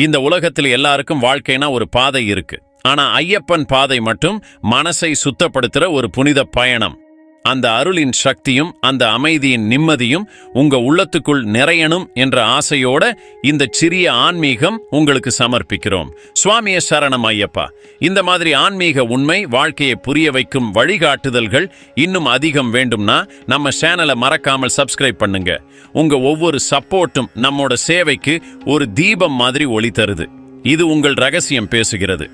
இந்த உலகத்தில் எல்லாருக்கும் வாழ்க்கைனா ஒரு பாதை இருக்கு. ஆனா ஐயப்பன் பாதை மட்டும் மனசை சுத்தப்படுத்துற ஒரு புனித பயணம். அந்த அருளின் சக்தியும் அந்த அமைதியின் நிம்மதியும் உங்க உள்ளத்துக்குள் நிறையணும் என்ற ஆசையோட இந்த சிறிய ஆன்மீகம் உங்களுக்கு சமர்ப்பிக்கிறோம். சுவாமிய சரணம் ஐயப்பா. இந்த மாதிரி ஆன்மீக உண்மை வாழ்க்கையை புரிய வைக்கும் வழிகாட்டுதல்கள் இன்னும் அதிகம் வேண்டும்னா நம்ம சேனலை மறக்காமல் சப்ஸ்கிரைப் பண்ணுங்க. உங்க ஒவ்வொரு சப்போர்ட்டும் நம்மோட சேவைக்கு ஒரு தீபம் மாதிரி ஒளி தருது. இது உங்கள் ரகசியம் பேசுகிறது.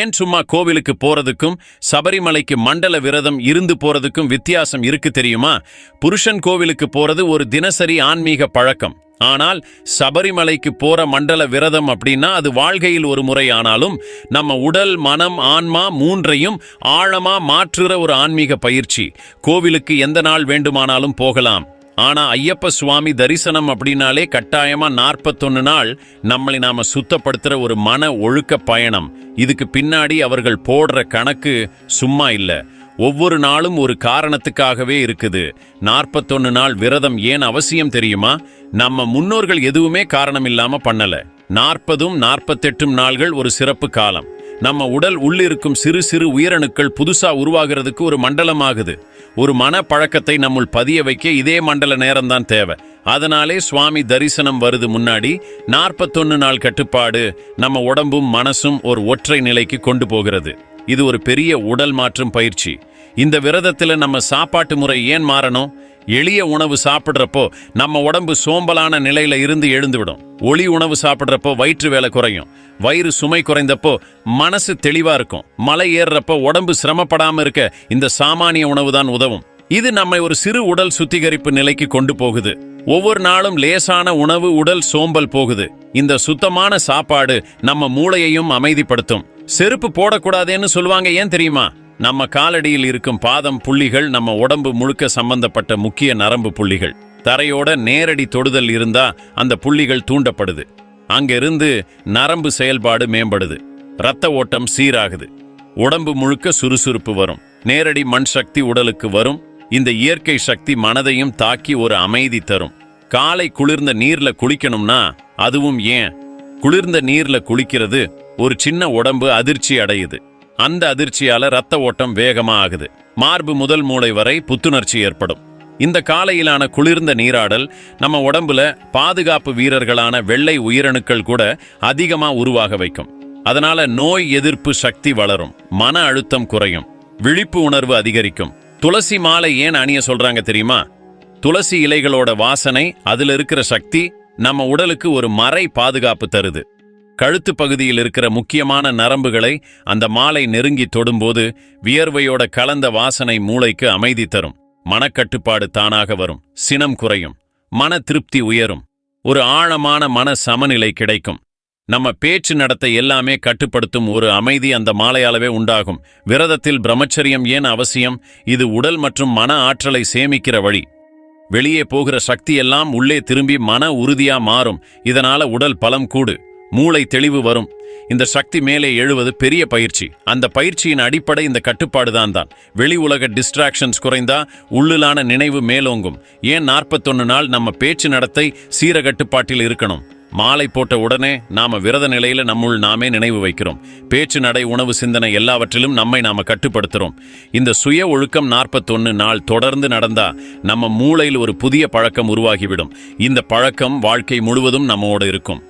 ஏன் சும்மா கோவிலுக்கு போறதுக்கும் சபரிமலைக்கு மண்டல விரதம் இருந்து போறதுக்கும் வித்தியாசம் இருக்கு தெரியுமா? புருஷன் கோவிலுக்கு போறது ஒரு தினசரி ஆன்மீக பழக்கம். ஆனால் சபரிமலைக்கு போற மண்டல விரதம் அப்படின்னா அது வாழ்க்கையில் ஒரு முறை ஆனாலும் நம்ம உடல் மனம் ஆன்மா மூன்றையும் ஆழமா மாற்றுற ஒரு ஆன்மீக பயிற்சி. கோவிலுக்கு எந்த நாள் வேண்டுமானாலும் போகலாம். ஆனா ஐயப்ப சுவாமி தரிசனம் அப்படின்னாலே கட்டாயமா நாற்பத்தொன்னு நாள் நம்மளை நாம சுத்தப்படுத்துற ஒரு மன ஒழுக்க பயணம். இதுக்கு பின்னாடி அவர்கள் போடுற கணக்கு சும்மா இல்ல. ஒவ்வொரு நாளும் ஒரு காரணத்துக்காகவே இருக்குது. நாற்பத்தொன்னு நாள் விரதம் ஏன் அவசியம் தெரியுமா? நம்ம முன்னோர்கள் எதுவுமே காரணம் இல்லாம பண்ணல. நாற்பதும் நாற்பத்தெட்டும் நாள்கள் ஒரு சிறப்பு காலம். நம்ம உடல் உள்ளிருக்கும் சிறு சிறு உயிரணுக்கள் புதுசா உருவாகிறதுக்கு ஒரு மண்டலம் ஆகுது ஒரு மன பழக்கத்தை நம்முள் பதிய வைக்க இதே மண்டல நேரம்தான் தேவை. அதனாலே சுவாமி தரிசனம் வருது முன்னாடி நாற்பத்தொன்னு நாள் கட்டுப்பாடு நம்ம உடம்பும் மனசும் ஒரு ஒற்றை நிலைக்கு கொண்டு போகிறது. இது ஒரு பெரிய உடல் மாற்றும் பயிற்சி. இந்த விரதத்துல நம்ம சாப்பாட்டு முறை ஏன் மாறணும்? எளிய உணவு சாப்பிட்றப்போ நம்ம உடம்பு சோம்பலான நிலையில இருந்து எழுந்துவிடும். ஒளி உணவு சாப்பிட்றப்போ வயிற்று வேலை குறையும். வயிறு சுமை குறைந்தப்போ மனசு தெளிவா இருக்கும். மலை ஏறுறப்போ உடம்பு சிரமப்படாம இருக்க இந்த சாமானிய உணவு தான் உதவும். இது நம்மை ஒரு சிறு உடல் சுத்திகரிப்பு நிலைக்கு கொண்டு போகுது. ஒவ்வொரு நாளும் லேசான உணவு உடல் சோம்பல் போகுது. இந்த சுத்தமான சாப்பாடு நம்ம மூளையையும் அமைதிப்படுத்தும். செருப்பு போடக்கூடாதேன்னு சொல்லுவாங்க ஏன் தெரியுமா? நம்ம காலடியில் இருக்கும் பாதம் புள்ளிகள் நம்ம உடம்பு முழுக்க சம்பந்தப்பட்ட முக்கிய நரம்பு புள்ளிகள். தரையோட நேரடி தொடுதல் இருந்தா அந்த புள்ளிகள் தூண்டப்படுது. அங்கிருந்து நரம்பு செயல்பாடு மேம்படுது. இரத்த ஓட்டம் சீராகுது. உடம்பு முழுக்க சுறுசுறுப்பு வரும். நேரடி மண் சக்தி உடலுக்கு வரும். இந்த இயற்கை சக்தி மனதையும் தாக்கி ஒரு அமைதி தரும். காலை குளிர்ந்த நீர்ல குளிக்கணும்னா அதுவும் ஏன்? குளிர்ந்த நீர்ல குளிக்கிறது ஒரு சின்ன உடம்பு அதிர்ச்சி அடையுது. அந்த அதிர்ச்சியால ரத்த ஓட்டம் வேகமா ஆகுது. மார்பு முதல் மூளை வரை புத்துணர்ச்சி ஏற்படும். இந்த காலையிலான குளிர்ந்த நீராடல் நம்ம உடம்புல பாதுகாப்பு வீரர்களான வெள்ளை உயிரணுக்கள் கூட அதிகமா உருவாக வைக்கும். அதனால நோய் எதிர்ப்பு சக்தி வளரும். மன அழுத்தம் குறையும். விழிப்பு உணர்வு அதிகரிக்கும். துளசி மாலை ஏன் அணிய சொல்றாங்க தெரியுமா? துளசி இலைகளோட வாசனை அதுல இருக்கிற சக்தி நம்ம உடலுக்கு ஒரு மறை பாதுகாப்பு தருது. கழுத்து பகுதியில் இருக்கிற முக்கியமான நரம்புகளை அந்த மாலை நெருங்கி தொடும்போது வியர்வையோட கலந்த வாசனை மூளைக்கு அமைதி தரும். மனக்கட்டுப்பாடு தானாக வரும். சினம் குறையும். மன திருப்தி உயரும். ஒரு ஆழமான மன சமநிலை கிடைக்கும். நம்ம பேச்சு நடத்தை எல்லாமே கட்டுப்படுத்தும் ஒரு அமைதி அந்த மாலையாலவே உண்டாகும். விரதத்தில் பிரம்மச்சரியம் ஏன் அவசியம்? இது உடல் மற்றும் மன ஆற்றலை சேமிக்கிற வழி. வெளியே போகிற சக்தி எல்லாம் உள்ளே திரும்பி மன உறுதியா மாறும். இதனால உடல் பலம் கூடு. மூளை தெளிவு வரும். இந்த சக்தி மேலே எழுவது பெரிய பயிற்சி. அந்த பயிற்சியின் அடிப்படை இந்த கட்டுப்பாடு தான். தான் வெளி உலக டிஸ்ட்ராக்ஷன்ஸ் குறைந்தா உள்ளிலான நினைவு மேலோங்கும். ஏன் நாற்பத்தொன்னு நாள் நம்ம பேச்சு நடத்தை சீர கட்டுப்பாட்டில் இருக்கணும்? மாலை போட்ட உடனே நாம விரத நிலையில நம்முள் நாமே நினைவு வைக்கிறோம். பேச்சு நடை உணவு சிந்தனை எல்லாவற்றிலும் நம்மை நாம கட்டுப்படுத்துறோம். இந்த சுய ஒழுக்கம் நாற்பத்தொன்னு நாள் தொடர்ந்து நடந்தா நம்ம மூளையில் ஒரு புதிய பழக்கம் உருவாகிவிடும். இந்த பழக்கம் வாழ்க்கை முழுவதும் நம்மோடு இருக்கும்.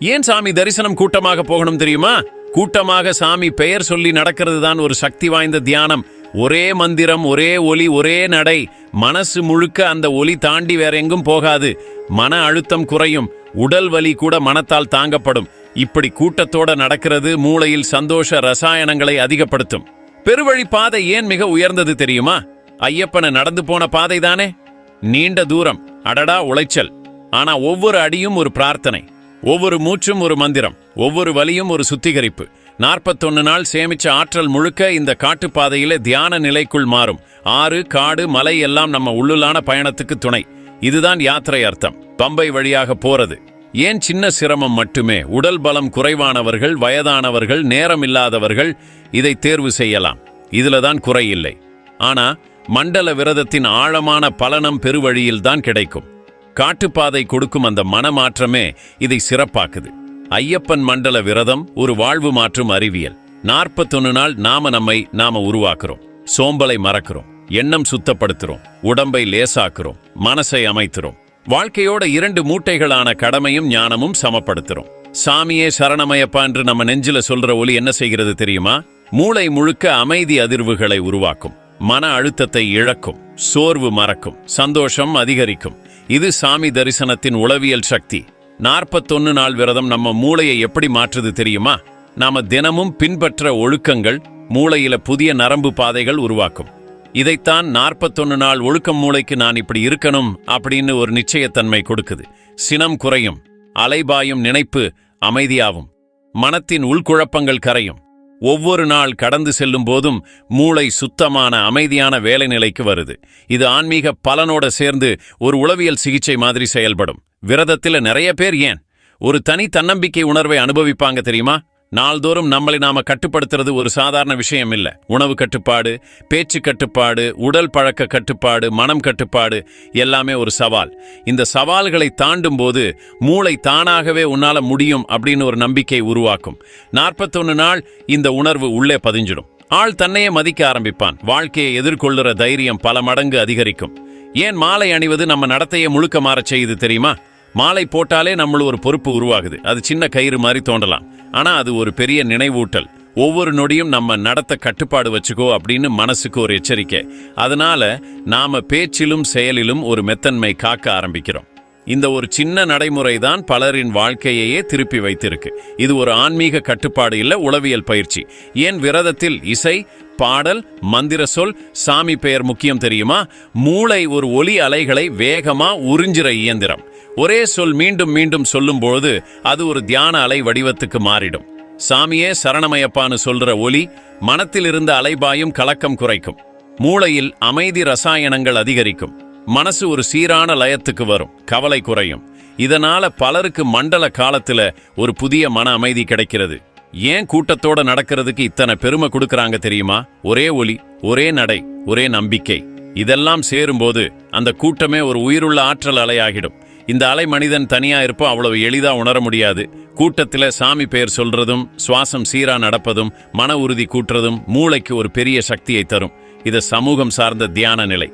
ஏன் சாமி தரிசனம் கூட்டமாக போகணும் தெரியுமா? கூட்டமாக சாமி பெயர் சொல்லி நடக்கிறது தான் ஒரு சக்தி வாய்ந்த தியானம். ஒரே மந்திரம் ஒரே ஒலி ஒரே நடை. மனசு முழுக்க அந்த ஒலி தாண்டி வேற எங்கும் போகாது. மன அழுத்தம் குறையும். உடல் வலி கூட மனத்தால் தாங்கப்படும். இப்படி கூட்டத்தோட நடக்கிறது மூளையில் சந்தோஷ ரசாயனங்களை அதிகப்படுத்தும். பெருவழி பாதை ஏன் மிக உயர்ந்தது தெரியுமா? ஐயப்பனை நடந்து போன பாதை தானே நீண்ட தூரம். அடடா உளைச்சல். ஆனா ஒவ்வொரு அடியும் ஒரு பிரார்த்தனை. ஒவ்வொரு மூச்சும் ஒரு மந்திரம் ஒவ்வொரு வலியும் ஒரு சுத்திகரிப்பு. நாற்பத்தொன்னு நாள் சேமிச்ச ஆற்றல் முழுக்க இந்த காட்டுப்பாதையில தியான நிலைக்குள் மாறும். ஆறு காடு மலை எல்லாம் நம்ம உள்ளுலான பயணத்துக்கு துணை. இதுதான் யாத்திரை அர்த்தம். பம்பை வழியாக போறது. ஏன் சின்ன சிரமம் மட்டுமே? உடல் பலம் குறைவானவர்கள் வயதானவர்கள் நேரம் இல்லாதவர்கள் இதை தேர்வு செய்யலாம். இதுல தான் குறையில்லை ஆனா மண்டல விரதத்தின் ஆழமான பலனம் பெருவழியில் தான் கிடைக்கும். காட்டுப்பாதை கொடுக்கும் அந்த மனமாற்றமே இதை சிறப்பாக்குது. ஐயப்பன் மண்டல விரதம் ஒரு வாழ்வு மாற்றும் அறிவியல். நாற்பத்தொன்னு நாள் நாம நம்மை நாம உருவாக்குறோம். சோம்பலை மறக்கிறோம். எண்ணம் சுத்தப்படுத்துறோம். உடம்பை லேசாக்குறோம். மனசை அமைத்துறோம். வாழ்க்கையோட இரண்டு மூட்டைகளான கடமையும் ஞானமும் சமப்படுத்துறோம். சாமியே சரணமயப்பா என்று நம்ம நெஞ்சில சொல்ற ஒலி என்ன செய்கிறது தெரியுமா? மூளை முழுக்க அமைதி அதிர்வுகளை உருவாக்கும். மன அழுத்தத்தை இழக்கும் சோர்வு மறக்கும் சந்தோஷம் அதிகரிக்கும். இது சாமி தரிசனத்தின் உளவியல் சக்தி. நாற்பத்தொன்னு நாள் விரதம் நம்ம மூளையை எப்படி மாற்றுது தெரியுமா? நாம தினமும் பின்பற்ற ஒழுக்கங்கள் மூளையில புதிய நரம்பு பாதைகள் உருவாக்கும். இதைத்தான் நாற்பத்தொன்னு நாள் ஒழுக்கம் மூளைக்கு நான் இப்படி இருக்கணும் அப்படின்னு ஒரு நிச்சயத்தன்மை கொடுக்குது. சினம் குறையும் அலைபாயும் நினைப்பு அமைதியாகும். மனத்தின் உள்குழப்பங்கள் கரையும். ஒவ்வொரு நாள் கடந்து செல்லும் போதும் மூளை சுத்தமான அமைதியான வேலை நிலைக்கு வருது. இது ஆன்மீக பலனோட சேர்ந்து ஒரு உளவியல் சிகிச்சை மாதிரி செயல்படும். விரதத்துல நிறைய பேர் ஏன்? ஒரு தனி தன்னம்பிக்கை உணர்வை அனுபவிப்பாங்க தெரியுமா? நாள்தோறும் நம்மளை நாம கட்டுப்படுத்துறது ஒரு சாதாரண விஷயம் இல்லை. உணவு கட்டுப்பாடு பேச்சு கட்டுப்பாடு உடல் பழக்க கட்டுப்பாடு மனம் கட்டுப்பாடு எல்லாமே ஒரு சவால். இந்த சவால்களை தாண்டும் போது மூளை தானாகவே உன்னால முடியும் அப்படின்னு ஒரு நம்பிக்கை உருவாக்கும். நாற்பத்தொன்னு நாள் இந்த உணர்வு உள்ளே பதிஞ்சிடும். ஆள் தன்னையே மதிக்க ஆரம்பிப்பான். வாழ்க்கையை எதிர்கொள்ளுற தைரியம் பல மடங்கு அதிகரிக்கும். ஏன் மாலை அணிவது நம்ம நடத்தையை முழுக்க மாறச் செய்யுது தெரியுமா? மாலை போட்டாலே நம்மள ஒரு பொறுப்பு உருவாகுது. அது சின்ன கயிறு மாதிரி தோண்டலாம். ஆனா அது ஒரு பெரிய நினைவூட்டல். ஒவ்வொரு நொடியும் நம்ம நடத்த கட்டுப்பாடு வச்சுக்கோ அப்படின்னு மனசுக்கு ஒரு எச்சரிக்கை. அதனால நாம பேச்சிலும் செயலிலும் ஒரு மெத்தன்மை காக்க ஆரம்பிக்கிறோம். இந்த ஒரு சின்ன நடைமுறை தான் பலரின் வாழ்க்கையையே திருப்பி வைத்திருக்கு. இது ஒரு ஆன்மீக கட்டுப்பாடு இல்லை உளவியல் பயிற்சி. ஏன் விரதத்தில் இசை பாடல் மந்திர சொல் சாமி பெயர் முக்கியம் தெரியுமா? மூளை ஒரு ஒலி அலைகளை வேகமா உறிஞ்சிற இயந்திரம். ஒரே சொல் மீண்டும் மீண்டும் சொல்லும்போது அது ஒரு தியான அலை வடிவத்துக்கு மாறிடும். சாமியே சரணமயப்பான்னு சொல்ற ஒலி மனத்திலிருந்து அலைபாயும் கலக்கம் குறைக்கும். மூளையில் அமைதி ரசாயனங்கள் அதிகரிக்கும். மனசு ஒரு சீரான லயத்துக்கு வரும். கவலை குறையும். இதனால பலருக்கு மண்டல காலத்துல ஒரு புதிய மன அமைதி கிடைக்கிறது. ஏன் கூட்டத்தோட நடக்கிறதுக்கு இத்தனை பெருமை கொடுக்கறாங்க தெரியுமா? ஒரே ஒலி ஒரே நடை ஒரே நம்பிக்கை. இதெல்லாம் சேரும்போது அந்த கூட்டமே ஒரு உயிருள்ள ஆற்றல் அலையாகிடும். இந்த அலை மனிதன் தனியா இருப்போம் அவ்வளவு எளிதா உணர முடியாது. கூட்டத்தில் சாமி பெயர் சொல்றதும் சுவாசம் சீரா நடப்பதும் மன உறுதி கூட்டுறதும் மூளைக்கு ஒரு பெரிய சக்தியை தரும். இது சமூகம் சார்ந்த தியான நிலை.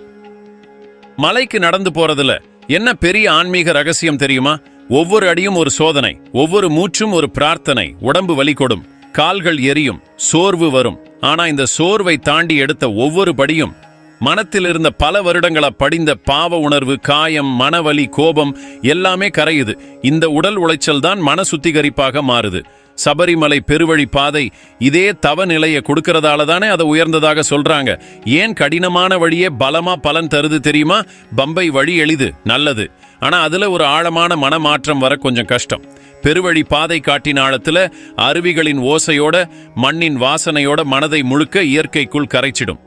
மலைக்கு நடந்து போறதுல என்ன பெரிய ஆன்மீக ரகசியம் தெரியுமா? ஒவ்வொரு அடியும் ஒரு சோதனை ஒவ்வொரு மூச்சும் ஒரு பிரார்த்தனை உடம்பு வலி கொடும். கால்கள் எரியும் சோர்வு வரும். ஆனா இந்த சோர்வை தாண்டி எடுத்த ஒவ்வொரு படியும் மனத்தில் இருந்த பல வருடங்களா படிந்த பாவ உணர்வு காயம் மனவலி கோபம் எல்லாமே கரையுது. இந்த உடல் உளைச்சல் தான் மன சுத்திகரிப்பாக மாறுது. சபரிமலை பெருவழி பாதை இதே தவ நிலையை கொடுக்கறதால தானே அதை உயர்ந்ததாக சொல்றாங்க. ஏன் கடினமான வழியே பலமா பலன் தருது தெரியுமா? பம்பை வழி எளிது நல்லது. ஆனா அதுல ஒரு ஆழமான மனமாற்றம் வர கொஞ்சம் கஷ்டம். பெருவழி பாதை காட்டின ஆழத்துல அருவிகளின் ஓசையோட மண்ணின் வாசனையோட மனதை முழுக்க இயற்கைக்குள் கரைச்சிடும்.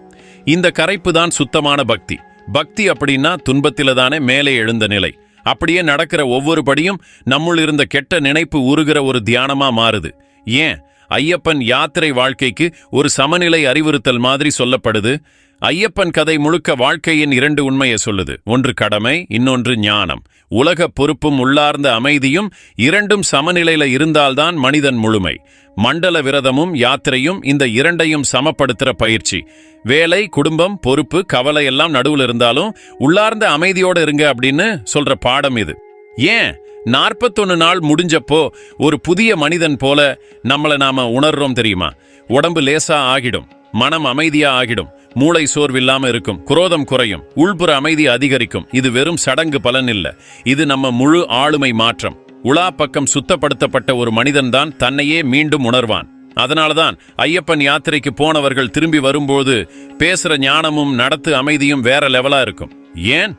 இந்த கரைப்பு தான் சுத்தமான பக்தி. பக்தி அப்படின்னா துன்பத்தில தானே மேலே எழுந்த நிலை. அப்படியே நடக்கிற ஒவ்வொரு படியும் நம்முள் இருந்த கெட்ட நினைப்பு உருகிற ஒரு தியானமா மாறுது. ஏன்? ஐயப்பன் யாத்திரை வாழ்க்கைக்கு ஒரு சமநிலை அறிவுறுத்தல் மாதிரி சொல்லப்படுது. ஐயப்பன் கதை முழுக்க வாழ்க்கையின் இரண்டு உண்மையை சொல்லுது. ஒன்று கடமை இன்னொன்று ஞானம். உலக பொறுப்பும் உள்ளார்ந்த அமைதியும் இரண்டும் சமநிலையில இருந்தால்தான் மனிதன் முழுமை. மண்டல விரதமும் யாத்திரையும் இந்த இரண்டையும் சமப்படுத்துற பயிற்சி. வேலை குடும்பம் பொறுப்பு கவலை எல்லாம் நடுவுல இருந்தாலும் உள்ளார்ந்த அமைதியோட இருங்க அப்படின்னு சொல்ற பாடம் இது. ஏன்? நாற்பத்தொன்னு நாள் முடிஞ்சப்போ ஒரு புதிய மனிதன் போல நம்மளை நாம உணர்றோம் தெரியுமா? உடம்பு லேசா ஆகிடும் மனம் அமைதியா ஆகிடும். மூளை சோர்வில்லாம இருக்கும் குரோதம் குறையும் உள்புற அமைதி அதிகரிக்கும். இது வெறும் சடங்கு பலன் இல்ல. இது நம்ம முழு ஆளுமை மாற்றம். உலா பக்கம் சுத்தப்படுத்தப்பட்ட ஒரு மனிதன்தான் தன்னையே மீண்டும் உணர்வான். அதனாலதான் ஐயப்பன் யாத்திரைக்கு போனவர்கள் திரும்பி வரும்போது பேசுற ஞானமும் நடத்து அமைதியும் வேற லெவலா இருக்கும். ஏன்?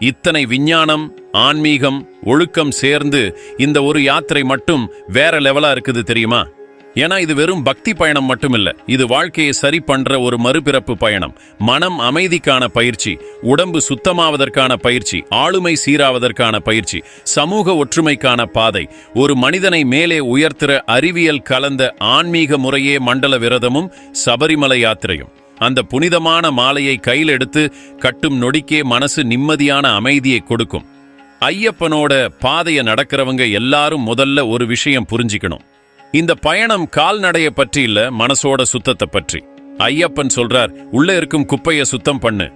இத்தனை விஞ்ஞானம் ஆன்மீகம் ஒழுக்கம் சேர்ந்து இந்த ஒரு யாத்திரை மட்டும் வேற லெவலா இருக்குது தெரியுமா? ஏன்னா இது வெறும் பக்தி பயணம் மட்டுமில்ல. இது வாழ்க்கையை சரி பண்ற ஒரு மறுபிறப்பு பயணம். மனம் அமைதிக்கான பயிற்சி உடம்பு சுத்தமாவதற்கான பயிற்சி ஆளுமை சீராவதற்கான பயிற்சி சமூக ஒற்றுமைக்கான பாதை ஒரு மனிதனை மேலே உயர்த்துற அறிவியல் கலந்த ஆன்மீக முறையே மண்டல விரதமும் சபரிமலை யாத்திரையும். அந்த புனிதமான மாலையை கையில் எடுத்து கட்டும் நொடிக்கே மனசு நிம்மதியான அமைதியை கொடுக்கும். ஐயப்பனோட பாதைய நடக்கிறவங்க எல்லாரும் முதல்ல ஒரு விஷயம் புரிஞ்சிக்கணும். இந்த பயணம் கால்நடையை பற்றி இல்ல மனசோட சுத்தத்தை பற்றி. ஐயப்பன் சொல்றார் உள்ள இருக்கும் குப்பைய சுத்தம் பண்ணு.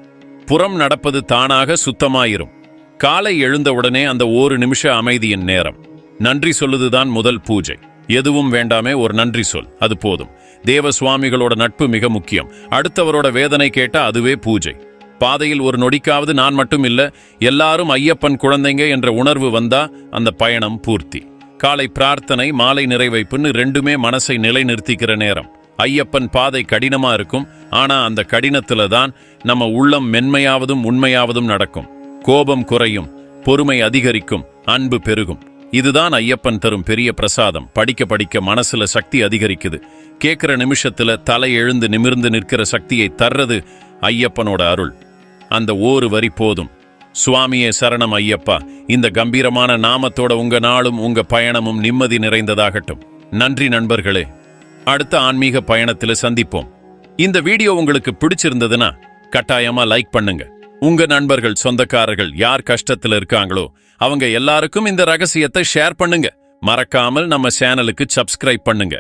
புறம் நடப்பது தானாக சுத்தமாயிரும். காலை எழுந்தவுடனே அந்த ஒரு நிமிஷ அமைதியின் நேரம். நன்றி சொல்லுதுதான் முதல் பூஜை. எதுவும் வேண்டாமே ஒரு நன்றி சொல். அது போதும். தேவ சுவாமிகளோட நட்பு மிக முக்கியம். அடுத்தவரோட வேதனை கேட்டா அதுவே பூஜை. பாதையில் ஒரு நொடிக்காவது நான் மட்டும் இல்ல எல்லாரும் ஐயப்பன் குழந்தைங்க என்ற உணர்வு வந்தா அந்த பயணம் பூர்த்தி. காலை பிரார்த்தனை மாலை நிறைவைப்புன்னு ரெண்டுமே மனசை நிலைநிறுத்திக்கிற நேரம். ஐயப்பன் பாதை கடினமா இருக்கும். ஆனா அந்த கடினத்துல தான் நம்ம உள்ளம் மென்மையாவதும் உண்மையாவதும் நடக்கும். கோபம் குறையும் பொறுமை அதிகரிக்கும் அன்பு பெருகும். இதுதான் ஐயப்பன் தரும் பெரிய பிரசாதம். படிக்க படிக்க மனசுல சக்தி அதிகரிக்குது. கேட்கிற நிமிஷத்துல தலை எழுந்து நிமிர்ந்து நிற்கிற சக்தியை தர்றது ஐயப்பனோட அருள். அந்த ஓரு வரி போதும். சுவாமியே சரணம் ஐயப்பா. இந்த கம்பீரமான நாமத்தோட உங்க நாளும் உங்க பயணமும் நிம்மதி நிறைந்ததாகட்டும். நன்றி நண்பர்களே. அடுத்த ஆன்மீக பயணத்துல சந்திப்போம். இந்த வீடியோ உங்களுக்கு பிடிச்சிருந்ததுன்னா கட்டாயமா லைக் பண்ணுங்க. உங்க நண்பர்கள் சொந்தக்காரர்கள் யார் கஷ்டத்துல இருக்காங்களோ அவங்க எல்லாருக்கும் இந்த ரகசியத்தை ஷேர் பண்ணுங்க. மறக்காமல் நம்ம சேனலுக்கு சப்ஸ்கிரைப் பண்ணுங்க.